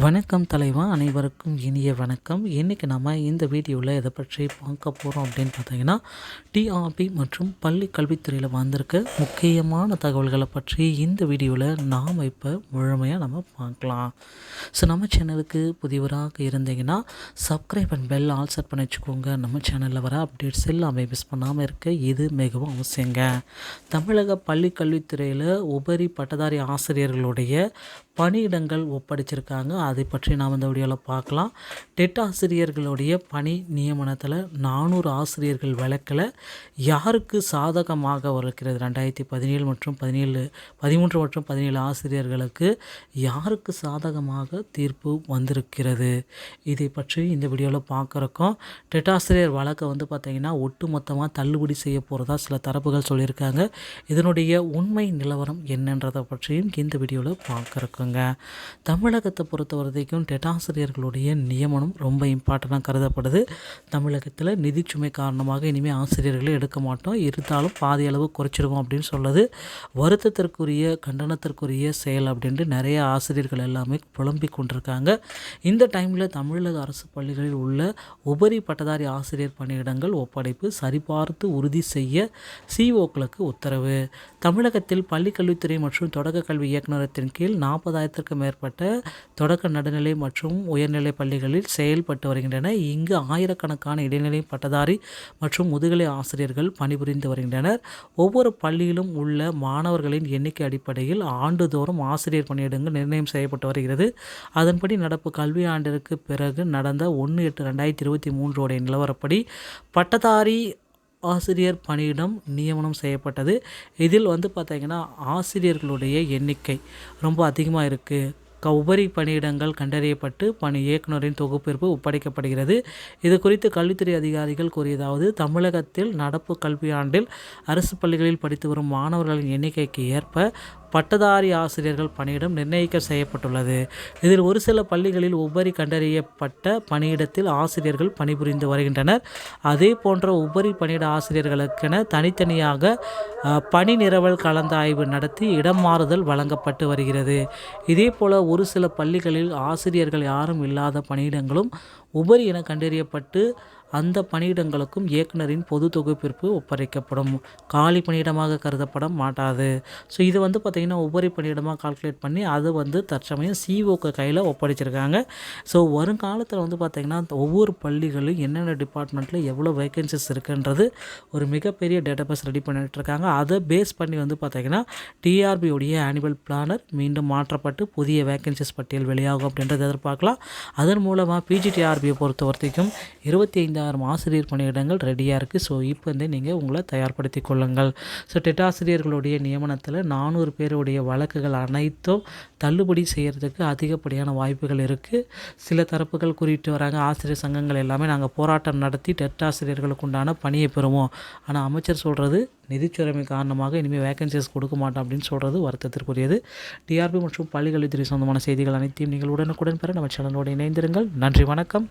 வணக்கம் தலைவா அனைவருக்கும் இனிய வணக்கம். இன்றைக்கி நம்ம இந்த வீடியோவில் எதை பற்றி பார்க்க போகிறோம் அப்படின்னு பார்த்தீங்கன்னா டிஆர்பி மற்றும் பள்ளி கல்வித்துறையில் வந்திருக்க முக்கியமான தகவல்களை பற்றி இந்த வீடியோவில் நாம் இப்போ முழுமையாக நம்ம பார்க்கலாம். ஸோ நம்ம சேனலுக்கு புதியவராக இருந்தீங்கன்னா subscribe and bell all set பண்ணி வச்சுக்கோங்க. நம்ம சேனலில் வர அப்டேட்ஸ் எல்லாமே மிஸ் பண்ணாமல் இருக்க இது மிகவும் அவசியங்க. தமிழக பள்ளி கல்வித்துறையில் உபரி பட்டதாரி ஆசிரியர்களுடைய பணியிடங்கள் ஒப்படைச்சிருக்காங்க. அதை பற்றி நாம் இந்த வீடியோவில் பார்க்கலாம். டெட் ஆசிரியர்களுடைய பணி நியமனத்தில் நானூறு ஆசிரியர்கள் வழக்கில் யாருக்கு சாதகமாக இருக்கிறது? ரெண்டாயிரத்தி பதினேழு மற்றும் பதினேழு பதிமூன்று மற்றும் பதினேழு ஆசிரியர்களுக்கு யாருக்கு சாதகமாக தீர்ப்பு வந்திருக்கிறது? இதை பற்றி இந்த வீடியோவில் பார்க்குறக்கும் டெட் ஆசிரியர் வழக்கை வந்து பார்த்திங்கன்னா ஒட்டு மொத்தமாக தள்ளுபடி செய்ய போகிறதா சில தரப்புகள் சொல்லியிருக்காங்க. இதனுடைய உண்மை நிலவரம் என்னன்றதை பற்றியும் இந்த வீடியோவில் பார்க்குறக்குங்க தமிழகத்தை பொறுத்த வரைக்கும் டெட் ஆசிரியர்களுடைய நியமனம் ரொம்ப இம்பார்ட்டண்ட்டாக கருதப்படுது. தமிழகத்தில் நிதிச்சுமை காரணமாக இனிமேல் ஆசிரியர்களை எடுக்க மாட்டோம். இருந்தாலும் பாதி அளவு குறைச்சிடுவோம் அப்படின்னு சொல்லுது. வருத்தத்திற்குரிய கண்டனத்திற்குரிய செயல் அப்படின்ட்டு நிறைய ஆசிரியர்கள் எல்லாமே புலம்பி கொண்டிருக்காங்க. இந்த டைமில் தமிழக அரசு பள்ளிகளில் உள்ள உபரி பட்டதாரி ஆசிரியர் பணியிடங்கள் ஒப்படைப்பு சரிபார்த்து உறுதி செய்ய சிஓக்களுக்கு உத்தரவு. தமிழகத்தில் பள்ளிக்கல்வித்துறை மற்றும் தொடக்க கல்வி இயக்குநரத்தின் கீழ் நாற்பது நாற்பதாயிரத்திற்கும் மேற்பட்ட தொடக்க நடுநிலை மற்றும் உயர்நிலை பள்ளிகளில் செயல்பட்டு வருகின்றன. இங்கு ஆயிரக்கணக்கான இடைநிலை பட்டதாரி மற்றும் முதுகலை ஆசிரியர்கள் பணிபுரிந்து வருகின்றனர். ஒவ்வொரு பள்ளியிலும் உள்ள மாணவர்களின் எண்ணிக்கை அடிப்படையில் ஆண்டுதோறும் ஆசிரியர் பணியிடங்கள் நிர்ணயம் செய்யப்பட்டு வருகிறது. அதன்படி நடப்பு கல்வி ஆண்டிற்கு பிறகு நடந்த ஒன்று எட்டு ரெண்டாயிரத்தி இருபத்தி மூன்றோடைய நிலவரப்படி பட்டதாரி ஆசிரியர் பணியிடம் நியமனம் செய்யப்பட்டது. இதில் வந்து பார்த்திங்கன்னா ஆசிரியர்களுடைய எண்ணிக்கை ரொம்ப அதிகமாக இருக்குது உபரி பணியிடங்கள் கண்டறியப்பட்டு பணி இயக்குநரின் தொகுப்பிற்கு ஒப்படைக்கப்படுகிறது. இது குறித்து கல்வித்துறை அதிகாரிகள் கூறியதாவது தமிழகத்தில் நடப்பு கல்வியாண்டில் அரசு பள்ளிகளில் படித்து வரும் மாணவர்களின் எண்ணிக்கைக்கு ஏற்ப பட்டதாரி ஆசிரியர்கள் பணியிடம் நிர்ணயிக்க செய்யப்பட்டுள்ளது. இதில் ஒரு சில பள்ளிகளில் உபரி கண்டறியப்பட்ட பணியிடத்தில் ஆசிரியர்கள் பணிபுரிந்து வருகின்றனர். அதே போன்ற உபரி பணியிட ஆசிரியர்களுக்கென தனித்தனியாக பணி நிரவல் கலந்தாய்வு நடத்தி இடம் மாறுதல் வழங்கப்பட்டு வருகிறது. இதே போல ஒரு சில பள்ளிகளில் ஆசிரியர்கள் யாரும் இல்லாத பணியிடங்களும் உபரி என கண்டறியப்பட்டு அந்த பணியிடங்களுக்கும் இயக்குனரின் பொது தொகுப்பிற்கு ஒப்படைக்கப்படும். காலி பணியிடமாக கருதப்பட மாட்டாது. ஸோ இது வந்து பார்த்திங்கன்னா உபரி பணியிடமாக கால்குலேட் பண்ணி அது வந்து தற்சமயம் சிஓக்கு கையில் ஒப்படைச்சிருக்காங்க. ஸோ வருங்காலத்தில் வந்து பார்த்திங்கன்னா ஒவ்வொரு பள்ளிகளும் என்னென்ன டிபார்ட்மெண்ட்டில் எவ்வளோ வேகன்சிஸ் இருக்குன்றது ஒரு மிகப்பெரிய டேட்டாபேஸ் ரெடி பண்ணிகிட்டு இருக்காங்க அதை பேஸ் பண்ணி வந்து பார்த்திங்கன்னா டிஆர்பியுடைய ஆனுவல் பிளானர் மீண்டும் மாற்றப்பட்டு புதிய வேகன்சிஸ் பட்டியல் வெளியாகும் அப்படின்றத எதிர்பார்க்கலாம். அதன் மூலமாக பிஜிடிஆர்பியை பொறுத்த வரைக்கும் இருபத்தி ஐந்து ஐந்தாயிரம் ஆசிரியர் பணியிடங்கள் ரெடியாக இருக்குது ஸோ இப்போ வந்து நீங்கள் உங்களை தயார்படுத்தி கொள்ளுங்கள். ஸோ டெட் ஆசிரியர்களுடைய நியமனத்தில் நானூறு பேருடைய வழக்குகள் அனைத்தும் தள்ளுபடி செய்கிறதுக்கு அதிகப்படியான வாய்ப்புகள் இருக்குது சில தரப்புகள் குறிப்பிட்டு வராங்க ஆசிரியர் சங்கங்கள் எல்லாமே நாங்கள் போராட்டம் நடத்தி டெட் ஆசிரியர்களுக்கு உண்டான பணியை பெறுவோம். ஆனால் அமைச்சர் சொல்கிறது நிதிச்சுரிமை காரணமாக இனிமேல் வேகன்சிஸ் கொடுக்க மாட்டோம் அப்படின்னு சொல்கிறது வருத்தத்திற்குரியது. டிஆர்பி மற்றும் பள்ளிக்கல்வித்துறை சொந்தமான செய்திகள் அனைத்தையும் நீங்கள் உடனுக்குடன் பெற நம்ம சேனலோடு இணைந்திருங்கள். நன்றி வணக்கம்.